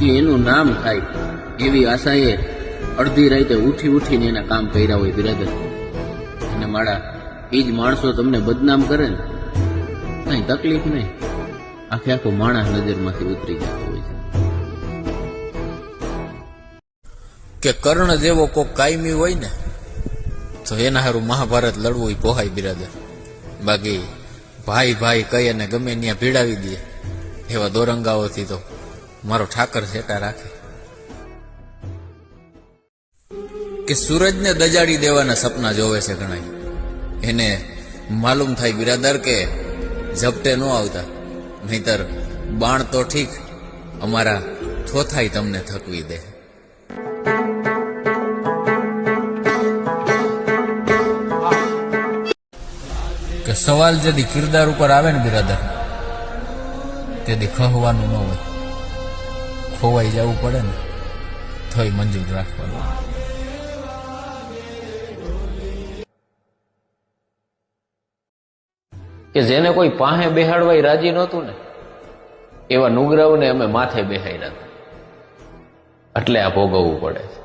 કે એનું નામ થાય. એવી આશાએ અડધી રાતે ઉઠી ઉઠીને એના કામ કર્યા હોય બિરાદર. અને મારા એ જ માણસો તમને બદનામ કરે ને, કઈ તકલીફ નહીં. આખે આખો માણસ નજરમાંથી ઉતરી જતો હોય છે. કે કર્ણ જેવો કોક કાયમી હોય ને, તો એના હારું મહાભારત લડવું એ પોહાય બિરાદર. બાકી ભાઈ ભાઈ કહી અને ગમે ત્યાં ભીડાવી દે, એવા દોરંગાઓથી તો મારો ઠાકર સેટા રાખે. કે સૂરજને દજાડી દેવાના સપના જોવે છે ઘણા એને માલુમ થાય બિરાદર કે ઝપટે ન આવતા. નહીતર બાણ તો ઠીક, અમારા થોથાઈ તમને થકવી દે. સવાલ જદી કિરદાર ઉપર આવે ને બિરાદર તેથી ખહવાનું ન હોય. ખોવાઈ જવું પડે ને, તોય મંજૂર રાખવાનું. કે જેને કોઈ પાહે બેહાડવાય રાજી નહોતું ને, એવા નુગરાઓને અમે માથે બેહાડ્યા એટલે આ ભોગવવું પડે છે.